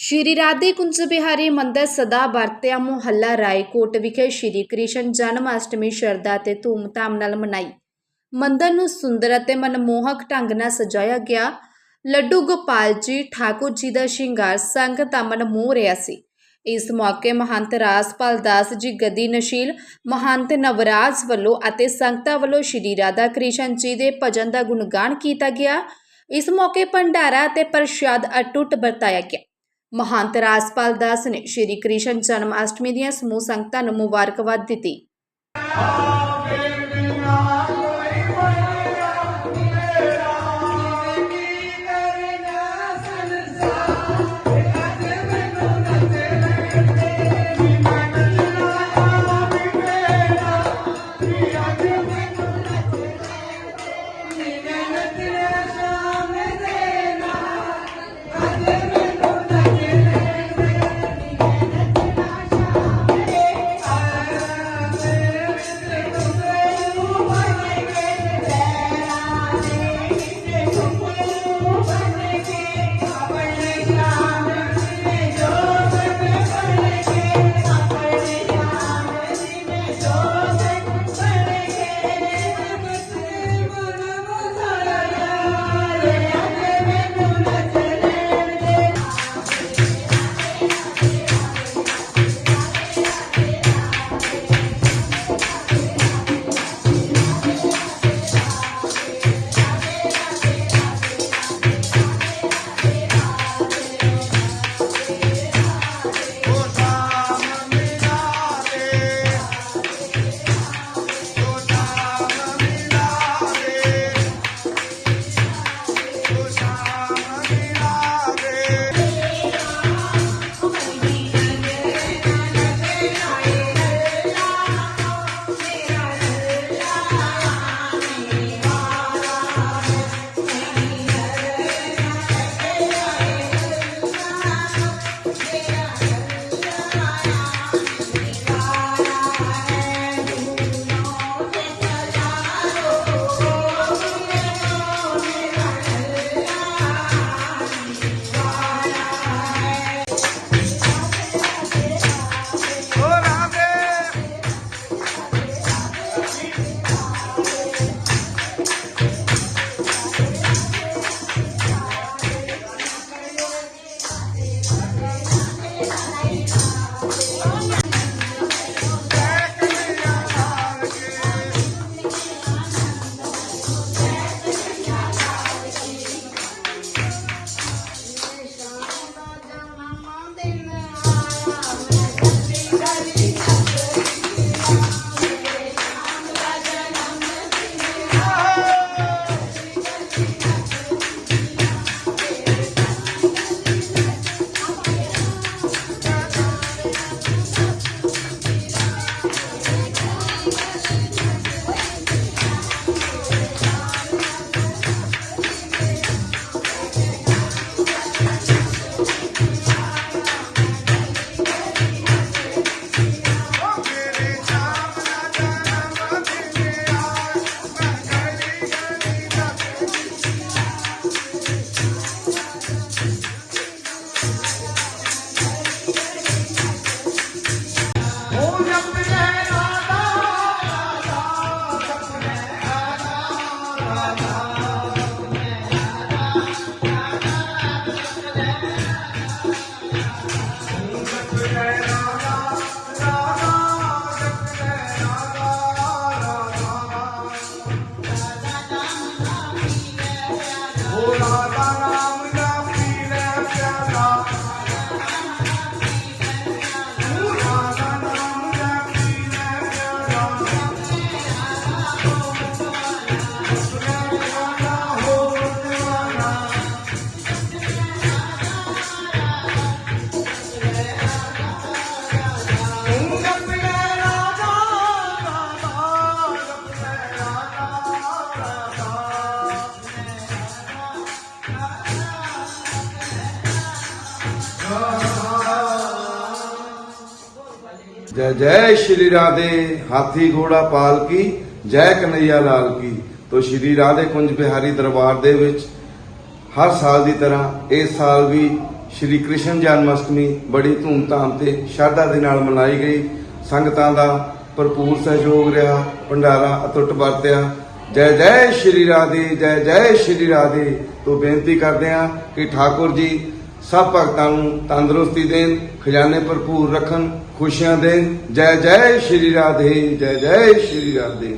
ਸ਼੍ਰੀ ਰਾਧੇ ਕੁੰਜ ਬਿਹਾਰੀ ਮੰਦਰ ਸਦਾ ਵਰਤਿਆ ਮੁਹੱਲਾ ਰਾਏਕੋਟ ਵਿਖੇ ਸ਼੍ਰੀ ਕ੍ਰਿਸ਼ਨ ਜਨਮ ਅਸ਼ਟਮੀ ਸ਼ਰਧਾ ਤੇ ਧੂਮਧਾਮ ਨਾਲ ਮਨਾਈ। ਮੰਦਰ ਨੂੰ ਸੁੰਦਰ ਅਤੇ ਮਨਮੋਹਕ ਢੰਗ ਨਾਲ ਸਜਾਇਆ ਗਿਆ। ਲੱਡੂ ਗੋਪਾਲ ਜੀ, ਠਾਕੁਰ ਜੀ ਦਾ ਸ਼ਿੰਗਾਰ ਸੰਗਤ ਦਾ ਮਨ ਮੋਹ ਰਿਹਾ ਸੀ। ਇਸ ਮੌਕੇ ਮਹੰਤ ਰਾਜਪਾਲ ਦਾਸ ਜੀ ਗਦੀ ਨਸ਼ੀਲ ਮਹੰਤ ਨਵਰਾਜ ਵੱਲੋਂ ਅਤੇ ਸੰਗਤਾਂ ਵੱਲੋਂ ਸ਼੍ਰੀ ਰਾਧਾ ਕ੍ਰਿਸ਼ਨ ਜੀ ਦੇ ਭਜਨ ਦਾ ਗੁਣਗਾਨ ਕੀਤਾ ਗਿਆ। ਇਸ ਮੌਕੇ ਭੰਡਾਰਾ ਅਤੇ ਪ੍ਰਸ਼ਾਦ ਅਟੁੱਟ ਵਰਤਾਇਆ ਗਿਆ। ਮਹੰਤ ਰਾਜਪਾਲ ਦਾਸ ਨੇ ਸ਼੍ਰੀ ਕ੍ਰਿਸ਼ਨ ਜਨਮ ਅਸ਼ਟਮੀ ਦੀਆਂ ਸਮੂਹ ਸੰਗਤਾਂ ਨੂੰ ਮੁਬਾਰਕਬਾਦ ਦਿੱਤੀ। 婆娘 ਜੈ ਜੈ ਸ਼੍ਰੀ ਰਾਧੇ, ਹਾਥੀ ਘੋੜਾ ਪਾਲ ਕੀ, ਜੈ ਕਨਈਆ ਲਾਲ ਕੀ। ਤੋ ਸ਼੍ਰੀ ਰਾਧੇ ਕੁੰਜ ਬਿਹਾਰੀ ਦਰਬਾਰ ਦੇ ਵਿੱਚ ਹਰ ਸਾਲ ਦੀ ਤਰ੍ਹਾਂ ਇਸ ਸਾਲ ਵੀ ਸ਼੍ਰੀ ਕ੍ਰਿਸ਼ਨ ਜਨਮਸ਼ਟਮੀ ਬੜੀ ਧੂਮਧਾਮ ਤੇ ਸ਼ਰਧਾ ਦੇ ਨਾਲ ਮਨਾਈ ਗਈ। ਸੰਗਤਾਂ ਦਾ ਭਰਪੂਰ ਸਹਿਯੋਗ ਰਿਹਾ, ਭੰਡਾਰਾ ਅਤੁੱਟ ਵਰਤਿਆ। ਜੈ ਜੈ ਸ਼੍ਰੀ ਰਾਧੇ, ਜੈ ਜੈ ਸ਼੍ਰੀ ਰਾਧੇ। ਤੋਂ ਬੇਨਤੀ ਕਰਦੇ ਹਾਂ ਕਿ ਠਾਕੁਰ ਜੀ ਸਭ ਭਗਤਾਂ ਨੂੰ ਤੰਦਰੁਸਤੀ ਦੇਣ, ਖਜ਼ਾਨੇ ਭਰਪੂਰ ਰੱਖਣ, ਖੁਸ਼ੀਆਂ ਦੇਣ। ਜੈ ਜੈ ਸ਼੍ਰੀ ਰਾਧੇ, ਜੈ ਜੈ ਸ਼੍ਰੀ ਰਾਧੇ।